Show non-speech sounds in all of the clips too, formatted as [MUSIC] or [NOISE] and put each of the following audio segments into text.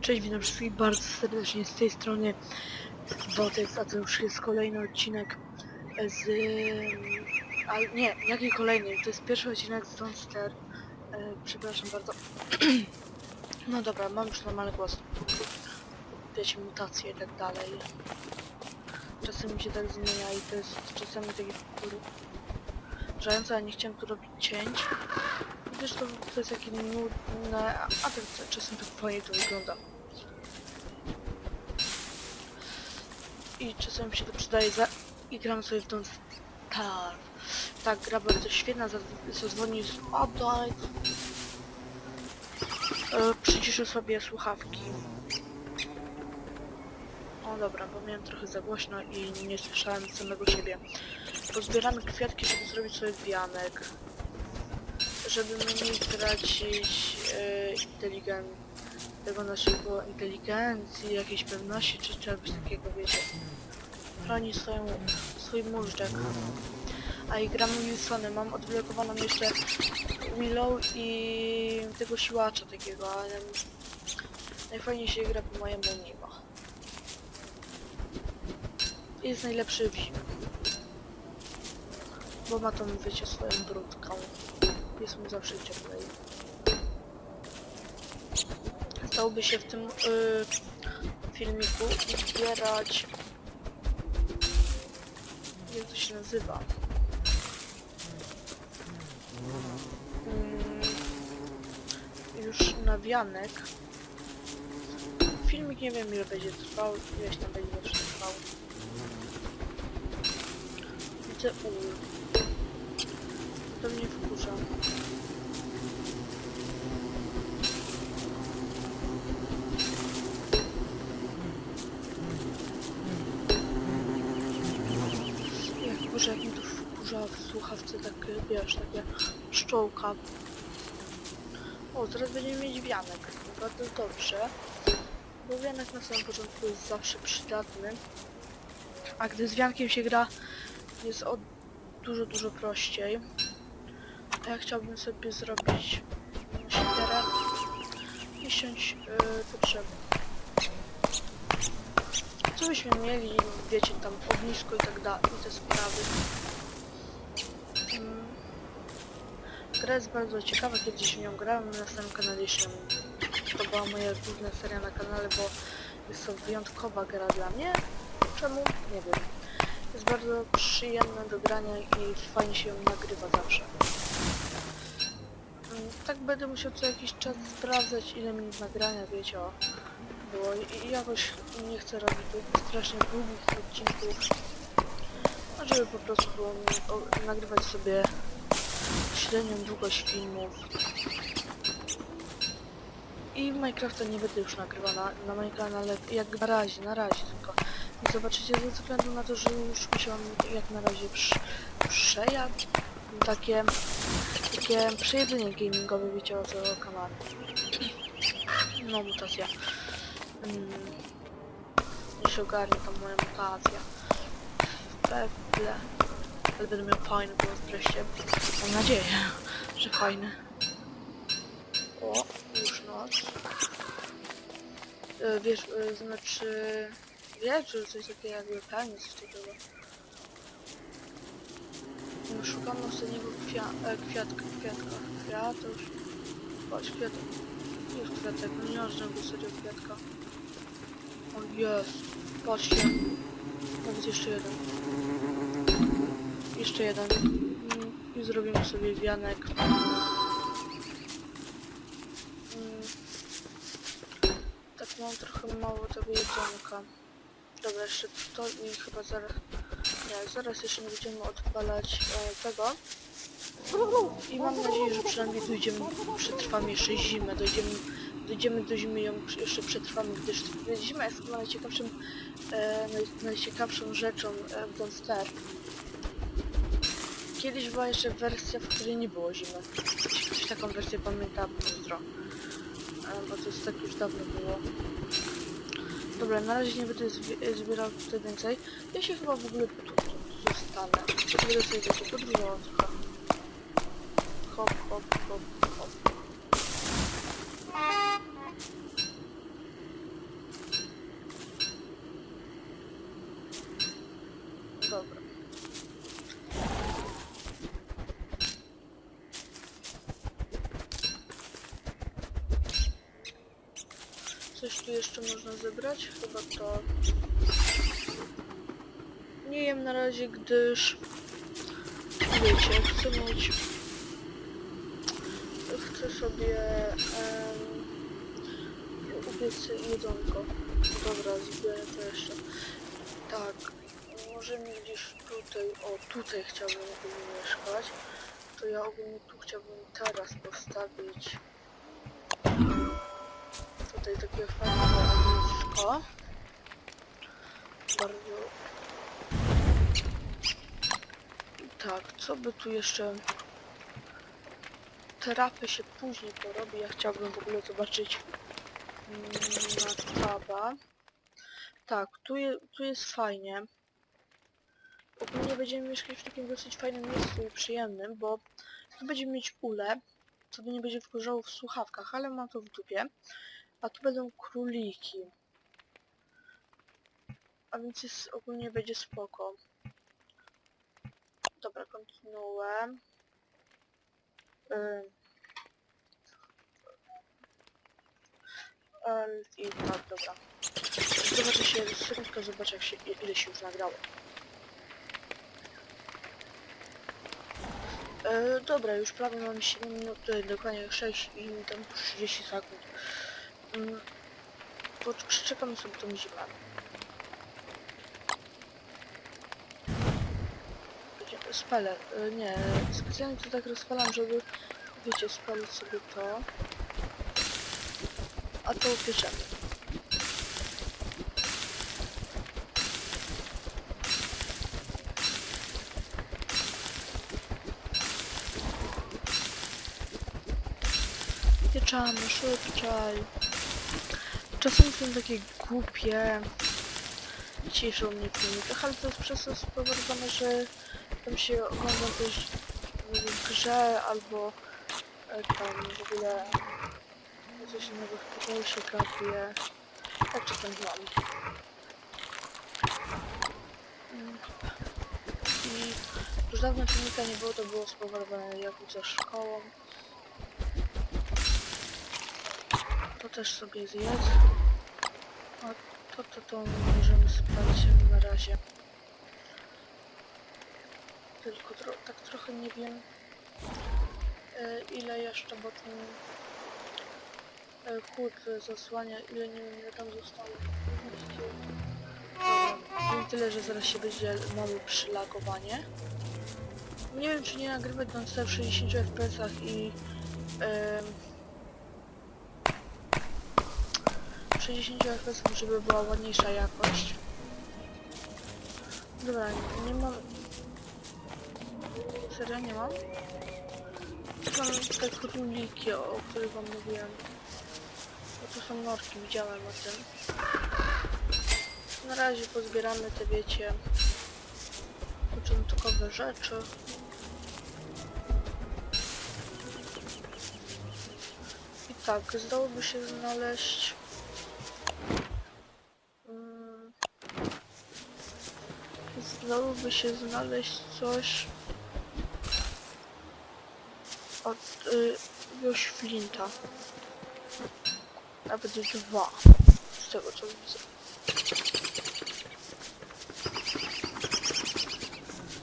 Cześć, witam wszystkich bardzo serdecznie z tej strony Wotex, a to już jest kolejny odcinek z... Ale nie, jaki kolejny? To jest pierwszy odcinek z Don't Stare. E, przepraszam bardzo. [CLEARS THROAT] no dobra, mam już normalny głos. Wiecie, mutacje i tak dalej. Czasem się tak zmienia i to jest czasami taki wkurzające, ale nie chciałem tu robić cięć. Wiesz, to, to jest takie nudne, a, tak czasem tak fajnie to wygląda. I czasem się to przydaje za... i gram sobie w tą Starve. Tak, gra bardzo świetna, za- zadzwonił z Oddaj. E, sobie słuchawki. O dobra, bo miałem trochę za głośno i nie słyszałem samego siebie. Pozbieramy kwiatki, żeby zrobić sobie wianek żeby mniej tracić e, inteligent tego naszego inteligencji, jakiejś pewności czy czegoś takiego, wiecie. Chroni swoją, swój móżdżek. A i gramy Wilsony, mam odblokowaną jeszcze Willow i tego siłacza takiego, ale najfajniej się gra po mojemu Nima. Jest najlepszy w zimie. Bo ma tą, wiecie, swoją brudką jest mu zawsze cieplej. Stałoby się w tym y, filmiku zbierać... Jak to się nazywa? Mm, już nawianek. Filmik nie wiem ile będzie trwał, ileś tam będzie jeszcze trwał. Widzę ul. To mnie wkurza. Jak wkurza, jak mi to wkurza w słuchawce takie, wiesz, takie pszczółka. O, teraz będziemy mieć wianek. Bardzo dobrze. Bo wianek na samym początku jest zawsze przydatny. A gdy z wiankiem się gra, jest o dużo, dużo prościej. Ja chciałbym sobie zrobić siekierę i siąść yy. Co byśmy mieli, wiecie, tam ognisko i tak dalej, i te sprawy. Mm. Gra jest bardzo ciekawa, kiedyś w nią grałem na samym kanale się. To była moja główna seria na kanale, bo jest to wyjątkowa gra dla mnie. Czemu? Nie wiem. Jest bardzo przyjemna do grania i fajnie się ją nagrywa zawsze. Tak będę musiał co jakiś czas sprawdzać ile minut nagrania, wiecie o było i jakoś nie chcę robić strasznie długich odcinków. A żeby po prostu było nagrywać sobie średnią długość filmów. I Minecrafta nie będę już nagrywał na, na moim kanale jak na razie, na razie tylko. I zobaczycie ze względu na to, że już musiałam jak na razie prz, przejadł takie takie przejedzenie gamingowe, wiecie o co kanale. No mutacja. Mm. Nie się ogarnie tam moja mutacja. Pewnie. Ale będę miał fajny głos wreszcie. Mam nadzieję, że fajny. O, już noc. E, wiesz, e, znaczy... Wiesz, że coś takiego jak wielkanie, coś takiego. No, Szukam ostatniego kwia e, kwiatka, kwiatka. Kwiatusz. Chodź, kwiatek. Jest kwiatek, no nie masz żadnego serio kwiatka. O jest, patrzcie. Nawet jeszcze jeden. Jeszcze jeden. Mm, I zrobimy sobie wianek. Mm. Tak mam trochę mało tego jedzonka. Dobra, jeszcze to i chyba zaraz... Zaraz jeszcze będziemy odpalać e, tego. I mam nadzieję, że przynajmniej dojdziemy, przetrwamy jeszcze zimę, dojdziemy, dojdziemy do zimy ją jeszcze przetrwamy, gdyż zima jest chyba najciekawszym, e, naj, najciekawszą rzeczą e, w Don't Starve. Kiedyś była jeszcze wersja, w której nie było zimy. Ktoś taką wersję pamięta, pozdro. E, bo to jest tak już dawno było. Dobra, na razie nie będę zbi- zbierał tutaj więcej. Ja się chyba w ogóle tu, tu, tu zostanę. Będę sobie trochę. Hop, hop, hop. Coś tu jeszcze można zebrać? Chyba to. Nie jem na razie, gdyż wiecie, chcę mieć chcę sobie em, upiec jedzonko. Dobra, zbiorę to jeszcze. Tak, możemy gdzieś tutaj, o tutaj chciałbym mieszkać. To ja ogólnie tu chciałbym teraz postawić tutaj takie fajne ognisko. Bardzo... Tak, co by tu jeszcze... Terapy się później porobi, ja chciałbym w ogóle zobaczyć mm, na taba. Tak, tu, je, tu jest fajnie. Ogólnie będziemy mieszkać w takim dosyć fajnym miejscu i przyjemnym, bo tu będziemy mieć ulę, co by nie będzie wkurzało w słuchawkach, ale mam to w dupie. A tu będą króliki. A więc jest, ogólnie będzie spoko. Dobra, kontynuuję. Ym, I tak, dobra. Zobaczę się, sekundkę zobaczę jak się, ile się już nagrało. E, dobra, już prawie mam 7 minut, e, dokładnie 6 i tam 30 sekund. Mm, przeczekamy sobie tą zimę. Spelę, e, nie, specjalnie to tak rozpalam, żeby, wiecie, spalić sobie to. A to upieczemy. Pieczamy, szybciej. Czasem są takie głupie. Ciszą mnie filmiki, ale to jest przez to spowodowane, że tam się ogląda też w grze albo e, tam w ogóle coś innego w pokoju się kapie. Tak czasem mam. Mm. I już dawno filmika nie było, to było spowodowane jak ze szkołą. To też sobie zjedz. A to, to, to możemy sprawdzić na razie. Tylko tro tak trochę nie wiem e, ile jeszcze, bo ten e, kłód zasłania, ile nie wiem ile tam zostało. Wiem tyle, że zaraz się będzie mamy przylagowanie. Nie wiem czy nie nagrywać non stop w 60 fps i 60 fps, żeby była ładniejsza jakość. Dobra, nie mam... Serio nie mam? Mam te króliki, o których wam mówiłem. Bo to są norki, widziałem o tym. Na razie pozbieramy te, wiecie, początkowe rzeczy. I tak, zdałoby się znaleźć Mm. Zdałoby się znaleźć coś od y, jakiegoś flinta. Nawet dwa. Z tego co widzę.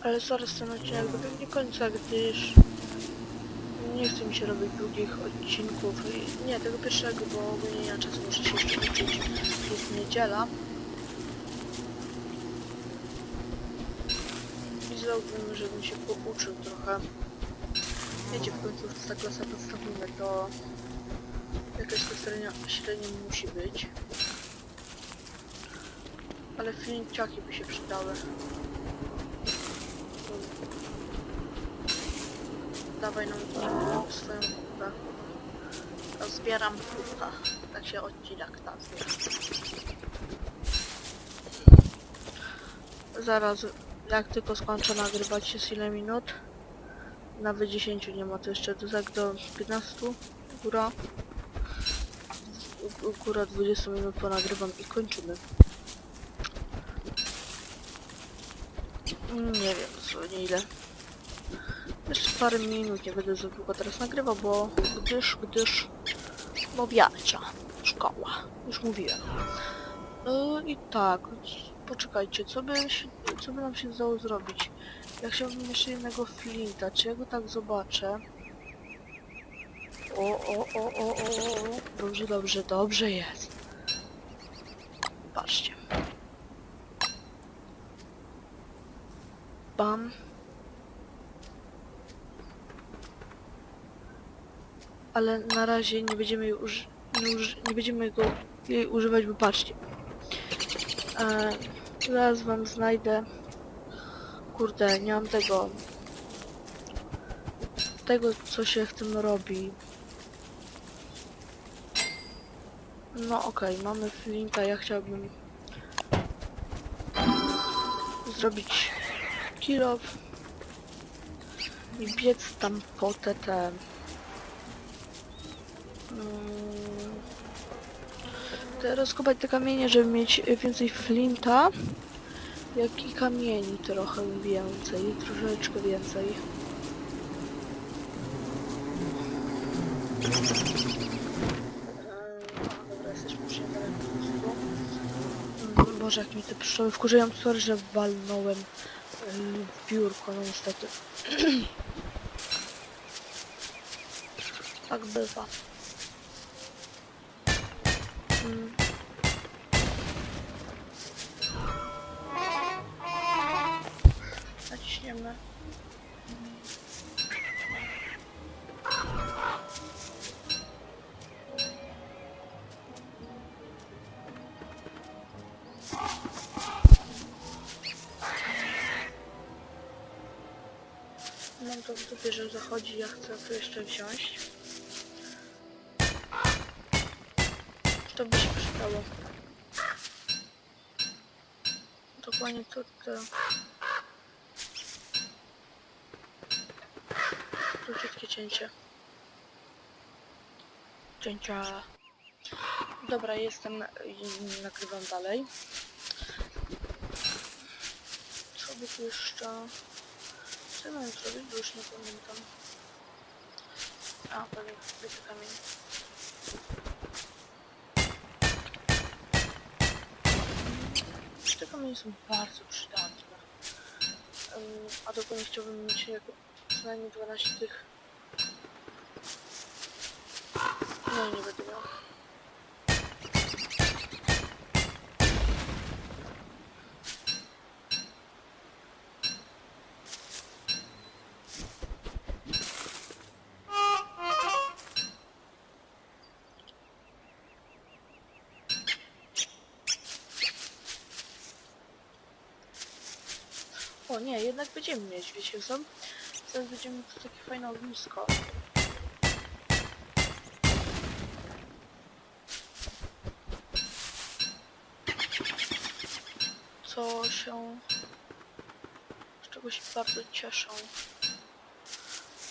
Ale zaraz ten odcinek dobiegnie końca, gdyż nie chce mi się robić długich odcinków. Nie, tego pierwszego, bo ogólnie czasu, muszę się jeszcze uczyć. Jest niedziela. Zrobiłbym, żebym się pouczył trochę. Wiecie, w końcu ta klasa podstawimy, to jakaś ta średnia, średnia musi być. Ale flinciaki by się przydały. Dawaj nam tą swoją kupę. To zbieram kupę. Tak się odcinek nazwie. Zaraz, jak tylko skończę nagrywać jest ile minut? Nawet 10 nie ma, to jeszcze do, tak do 15 góra. Góra 20 minut ponagrywam i kończymy. Nie wiem, co nie ile. Jeszcze parę minut, nie będę za długo teraz nagrywał, bo gdyż, gdyż mowiacza. Szkoła. Już mówiłem. No i tak, poczekajcie, co by, się, co by nam się dało zrobić? Ja chciałbym jeszcze jednego flinta, czy ja go tak zobaczę? O, o, o, o, o, o, o. Dobrze, dobrze, dobrze jest. Patrzcie. Bam. Ale na razie nie będziemy jej uży nie, uży nie będziemy go jej używać, bo patrzcie. E, zaraz wam znajdę. Kurde, nie mam tego. Tego, co się w tym robi. No okej, mamy flinta, ja chciałbym zrobić kill i biec tam po te te mm, te rozkopać te kamienie, żeby mieć więcej flinta jak i kamieni trochę więcej, troszeczkę więcej. Mm, Boże, jak mi te pszczoły wkurzają, sorry, że walnąłem yy, w biurko, no niestety. [CLEARS THROAT] tak bywa. Naciśniemy. Mam to w dupie, że zachodzi, ja chcę to jeszcze wziąć. To by się przydało. Dokładnie te... Króciutkie cięcie. Cięcia. Dobra, jestem i nagrywam dalej. Co by tu jeszcze... Co mam zrobić? Bo już nie pamiętam. A, pewnie zbyty kamień. Te kamienie są bardzo przydatne. Ym, a dokładnie chciałbym mieć jako co najmniej 12 tych. No nie będę miał. Nie, jednak będziemy mieć, wiecie co? Teraz będziemy mieć takie fajne ognisko. Co się... Z czego się bardzo cieszą.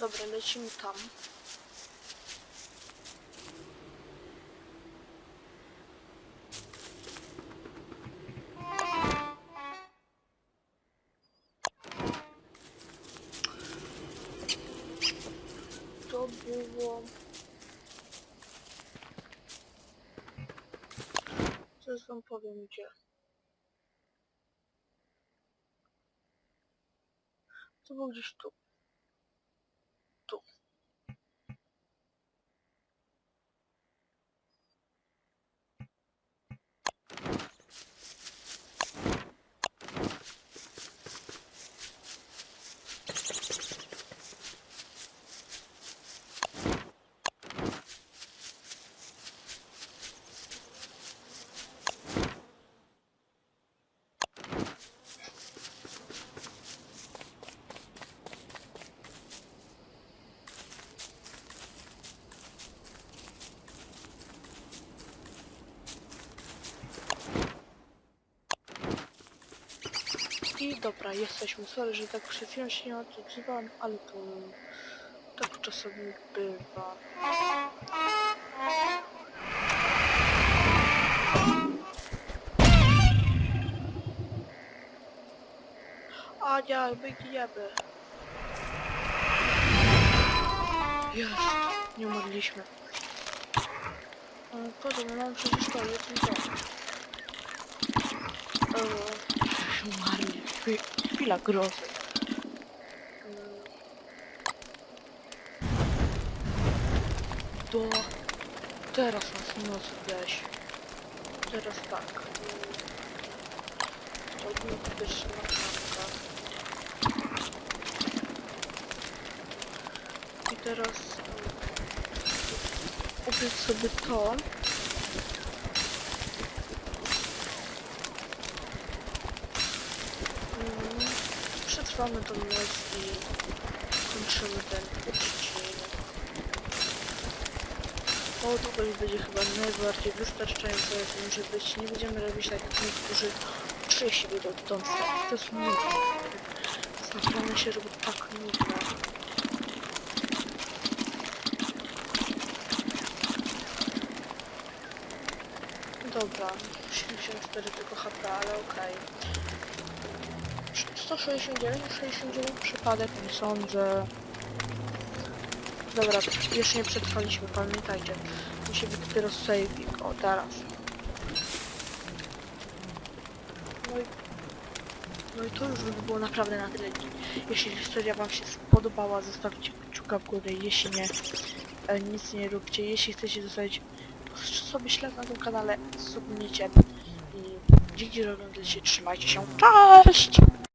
Dobra, lecimy tam. Wam powiem gdzie. To było gdzieś. Tu. Dobra, jesteśmy. Sorry, że tak przed chwilą się nie odzywałam, ale to tak czasami bywa. A nie, biegniemy. Jest, nie umarliśmy. E, Podobno mam przecież to, jest to. E, Umarli. Chwi- Chwila grozy. Do... Teraz nas noc weź. Teraz tak. Nie być naprawdę. I teraz upiec sobie to. Mm, Przetrwamy tą noc i kończymy ten odcinek. O, to będzie chyba najbardziej wystarczająco, jak może być. Nie będziemy robić tak jak niektórzy czuję siebie do dom To jest nudne. Naprawdę się robi tak nudne. Dobra, 74 tylko HP, ale okej. 169, 69 przypadek, nie sądzę. Dobra, jeszcze nie przetrwaliśmy, pamiętajcie. Musi być dopiero saving, o teraz. No i, no i to już by było naprawdę na tyle. Jeśli historia wam się spodobała, zostawcie kciuka w górę, jeśli nie, e, nic nie róbcie. Jeśli chcecie zostawić sobie ślad na tym kanale, subnijcie. I dzięki, że trzymajcie się, cześć!